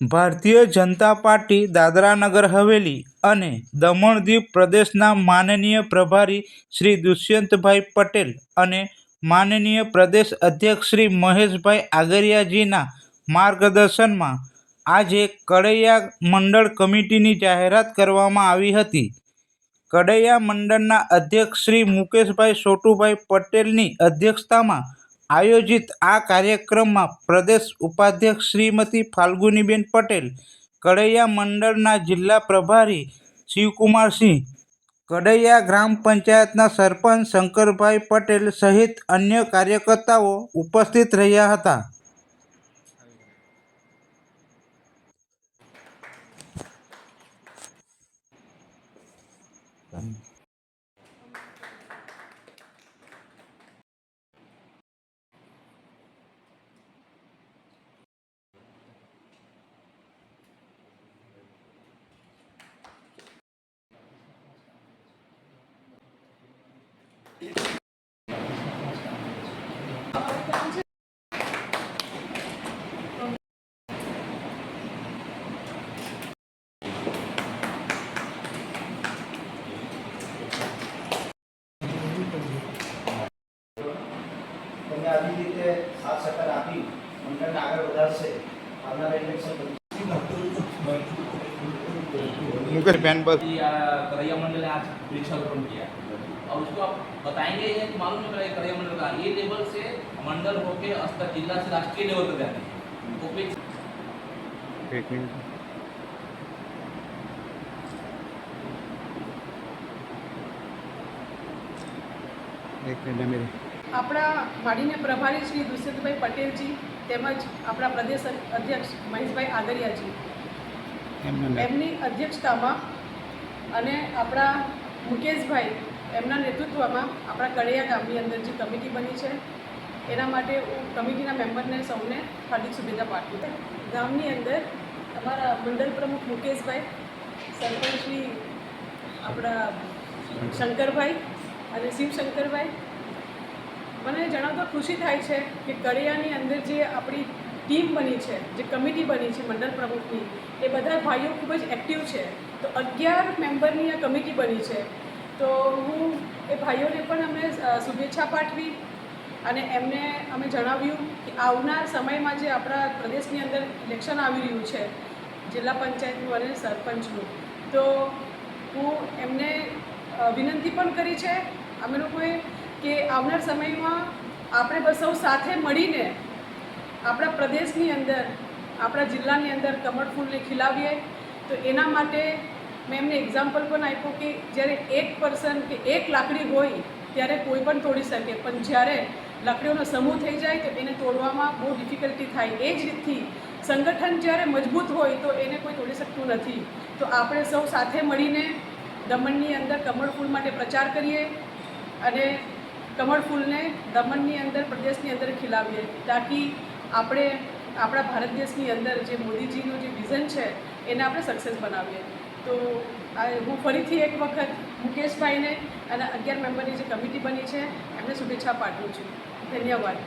Bharatiya Janata party Dadra Nagar Haveli અને દમણ દીવ પ્રદેશના માનનીય પ્રભારી શ્રી દુષ્યંતભાઈ પટેલ અને માનનીય પ્રદેશ અધ્યક્ષ શ્રી મહેશભાઈ આગરિયાજીના માર્ગદર્શનમાં આજે કડૈયા મંડળ કમિટીની જાહેરાત કરવામાં આવી હતી. કડૈયા મંડળના અધ્યક્ષ શ્રી મુકેશભાઈ સોટુભાઈ પટેલની અધ્યક્ષતામાં આયોજિત આ કાર્યક્રમમાં પ્રદેશ ઉપાધ્યક્ષ શ્રીમતી ફાલ્ગુનીબેન પટેલ, કડૈયા મંડળના જિલ્લા પ્રભારી શિવકુમારસિંહ કડૈયા ગ્રામ પંચાયતના સરપંચ શંકરભાઈ પટેલ સહિત અન્ય કાર્યકર્તાઓ ઉપસ્થિત રહ્યા હતા. તમે આવી રીતે સાથ સહકાર આપી મંડળને આગળ વધારશે આવનારા ઇલેક્શન મુકેશબેન બસ कि आ, करैया मंडल ने आज वृक्षारोपण किया और उसको आप बताएंगे ये कि मालूम है मेरा करैया मंडल का ये लेवल से मंडल होके स्तर जिला से राष्ट्रीय लेवल पर जाते हैं तो फिर એક મિનિટ એક મિનિટ મેરે આપણા વાડીને પ્રભારી શ્રી દુષ્યંતભાઈ પટેલજી તેમજ આપણા પ્રદેશ અધ્યક્ષ મહેશભાઈ આદરિયાજી. એમની અધ્યક્ષતામાં અને આપણા મુકેશભાઈ એમના નેતૃત્વમાં આપણા કડિયા ગામની અંદર જે કમિટી બની છે એના માટે હું કમિટીના મેમ્બરને સૌને હાર્દિક શુભેચ્છા પાઠવું ગામની અંદર અમારા મંડળ પ્રમુખ મુકેશભાઈ સરપંચ શ્રી આપણા શંકરભાઈ અને શિવશંકરભાઈ મને જણાવતા ખુશી થાય છે કે કડિયાની અંદર જે આપણી ટીમ બની છે, જે કમિટી બની છે મંડળ પ્રમુખની, એ બધા ભાઈઓ ખૂબ જ એક્ટિવ છે. તો અગિયાર મેમ્બરની આ કમિટી બની છે. તો હું એ ભાઈઓને પણ અમે શુભેચ્છા પાઠવી અને એમને અમે જણાવ્યું કે આવનાર સમયમાં જે આપણા પ્રદેશની અંદર ઇલેક્શન આવી રહ્યું છે, જિલ્લા પંચાયતનું અને સરપંચનું, તો હું એમને વિનંતી પણ કરી છે. અમે લોકોએ કે આવનાર સમયમાં આપણે બસ સૌ સાથે મળીને આપણા પ્રદેશની અંદર, આપણા જિલ્લાની અંદર કમળ ફૂલને ખીલાવીએ. તો એના માટે મેં એમને એક્ઝામ્પલ પણ આપ્યું કે જ્યારે એક પર્સન કે એક લાકડી હોય, ત્યારે કોઈ પણ તોડી શકે. પણ જ્યારે લાકડીઓનો સમૂહ થઈ જાય, તો એને તોડવામાં બહુ ડિફિકલ્ટી થાય. એ જ રીતથી સંગઠન જ્યારે મજબૂત હોય, તો એને કોઈ તોડી શકતું નથી. તો આપણે સૌ સાથે મળીને દમણની અંદર કમળ ફૂલ માટે પ્રચાર કરીએ અને કમળ ફૂલને દમણની અંદર, પ્રદેશની અંદર ખીલાવીએ તાકી આપણે આપણા ભારત દેશની અંદર જે મોદીજીનું જે વિઝન છે, એને આપણે સક્સેસ બનાવીએ. તો હું ફરીથી એક વખત મુકેશભાઈને અને અગિયાર મેમ્બરની જે કમિટી બની છે, એમને શુભેચ્છા પાઠવું છું. ધન્યવાદ.